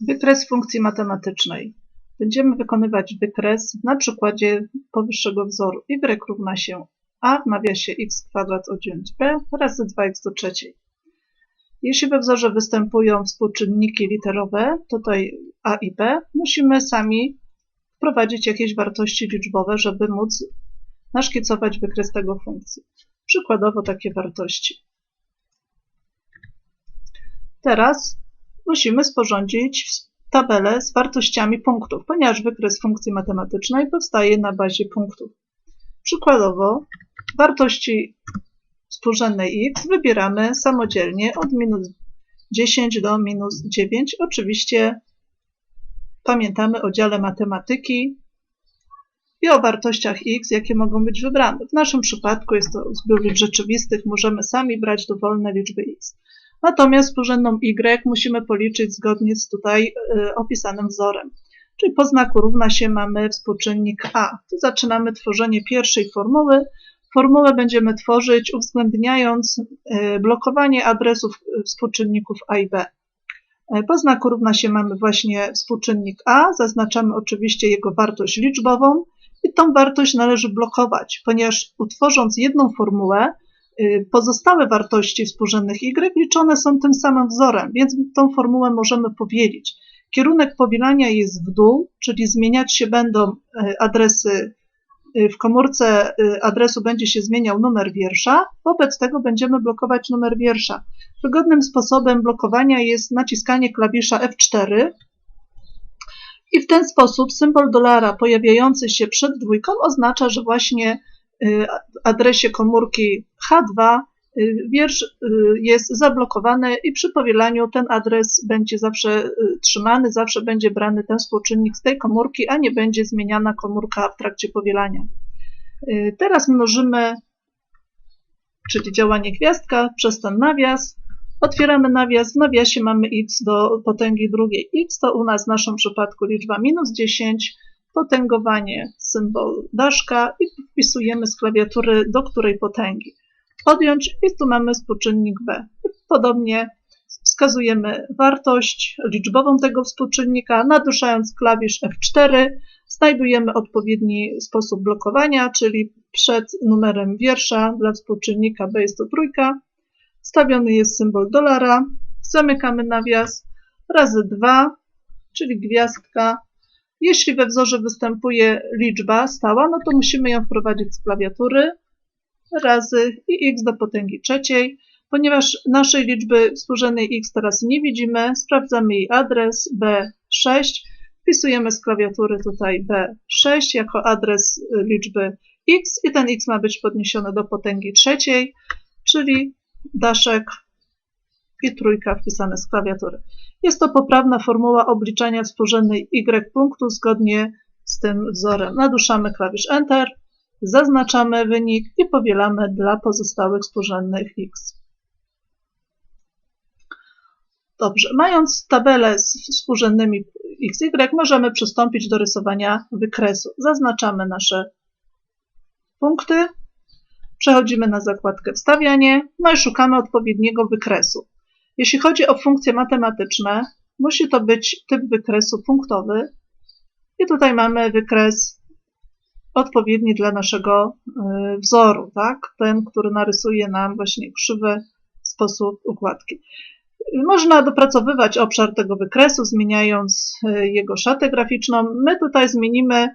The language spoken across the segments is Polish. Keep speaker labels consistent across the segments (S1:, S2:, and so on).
S1: Wykres funkcji matematycznej. Będziemy wykonywać wykres na przykładzie powyższego wzoru. y równa się a w nawiasie x kwadrat odjąć b razy 2x do trzeciej. Jeśli we wzorze występują współczynniki literowe, tutaj a i b, musimy sami wprowadzić jakieś wartości liczbowe, żeby móc naszkicować wykres tego funkcji. Przykładowo takie wartości. Teraz musimy sporządzić tabelę z wartościami punktów, ponieważ wykres funkcji matematycznej powstaje na bazie punktów. Przykładowo wartości współrzędnej x wybieramy samodzielnie od minus 10 do minus 9. Oczywiście pamiętamy o dziale matematyki i o wartościach x, jakie mogą być wybrane. W naszym przypadku jest to zbiór liczb rzeczywistych, możemy sami brać dowolne liczby x. Natomiast współrzędną y musimy policzyć zgodnie z tutaj y, opisanym wzorem. Czyli po znaku równa się mamy współczynnik a. Tu zaczynamy tworzenie pierwszej formuły. Formułę będziemy tworzyć uwzględniając y, blokowanie adresów współczynników a i b. Po znaku równa się mamy właśnie współczynnik a, zaznaczamy oczywiście jego wartość liczbową i tą wartość należy blokować, ponieważ utworząc jedną formułę, pozostałe wartości współrzędnych y liczone są tym samym wzorem, więc tą formułę możemy powielić. Kierunek powielania jest w dół, czyli zmieniać się będą y, adresy y, w komórce adresu będzie się zmieniał numer wiersza, wobec tego będziemy blokować numer wiersza. Wygodnym sposobem blokowania jest naciskanie klawisza F4 i w ten sposób symbol dolara pojawiający się przed dwójką oznacza, że właśnie Y, adresie komórki H2 y, wiersz y, jest zablokowany i przy powielaniu ten adres będzie zawsze trzymany, zawsze będzie brany ten współczynnik z tej komórki, a nie będzie zmieniana komórka w trakcie powielania. Teraz mnożymy, czyli działanie gwiazdka przez ten nawias. Otwieramy nawias, w nawiasie mamy x do potęgi drugiej. x to u nas w naszym przypadku liczba minus 10, potęgowanie symbol daszka i wpisujemy z klawiatury, do której potęgi. Odjąć i tu mamy współczynnik b. Podobnie wskazujemy wartość liczbową tego współczynnika, naduszając klawisz F4 znajdujemy odpowiedni sposób blokowania, czyli przed numerem wiersza dla współczynnika b jest to trójka, stawiony jest symbol dolara, zamykamy nawias. Razy 2, czyli gwiazdka jeśli we wzorze występuje liczba stała, no to musimy ją wprowadzić z klawiatury razy i x do potęgi trzeciej. Ponieważ naszej liczby współrzędnej x teraz nie widzimy, sprawdzamy jej adres B6, wpisujemy z klawiatury tutaj B6 jako adres liczby x i ten x ma być podniesiony do potęgi trzeciej, czyli daszek i trójka wpisane z klawiatury. Jest to poprawna formuła obliczania współrzędnej y punktu zgodnie z tym wzorem. Naduszamy klawisz Enter, zaznaczamy wynik i powielamy dla pozostałych współrzędnych x. Dobrze, mając tabelę z współrzędnymi xy, możemy przystąpić do rysowania wykresu. Zaznaczamy nasze punkty, przechodzimy na zakładkę Wstawianie, no i szukamy odpowiedniego wykresu. Jeśli chodzi o funkcje matematyczne, musi to być typ wykresu punktowy. I tutaj mamy wykres odpowiedni dla naszego y, wzoru, tak? Ten, który narysuje nam właśnie krzywy sposób układki. Można dopracowywać obszar tego wykresu, zmieniając y, jego szatę graficzną. My tutaj zmienimy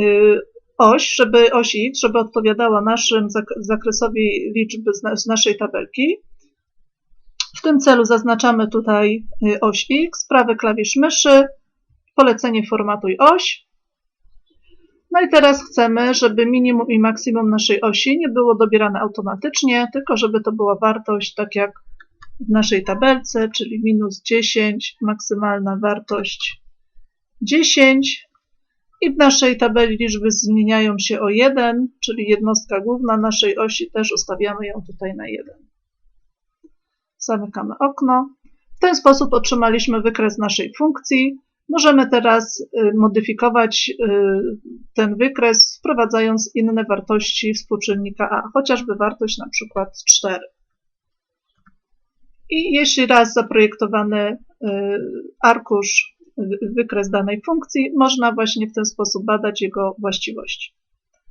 S1: y, oś, żeby oś x, żeby odpowiadała naszym zakresowi liczby z naszej tabelki. W tym celu zaznaczamy tutaj y, oś X, prawy klawisz myszy, polecenie formatuj oś. No i teraz chcemy, żeby minimum i maksimum naszej osi nie było dobierane automatycznie, tylko żeby to była wartość tak jak w naszej tabelce, czyli minus 10, maksymalna wartość 10. I w naszej tabeli liczby zmieniają się o 1, czyli jednostka główna naszej osi też ustawiamy ją tutaj na 1. Zamykamy okno. W ten sposób otrzymaliśmy wykres naszej funkcji. Możemy teraz y, modyfikować y, ten wykres, wprowadzając inne wartości współczynnika a, chociażby wartość na przykład 4. I jeśli raz zaprojektowany y, arkusz wy- wykres danej funkcji, można właśnie w ten sposób badać jego właściwości.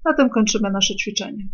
S1: Na tym kończymy nasze ćwiczenie.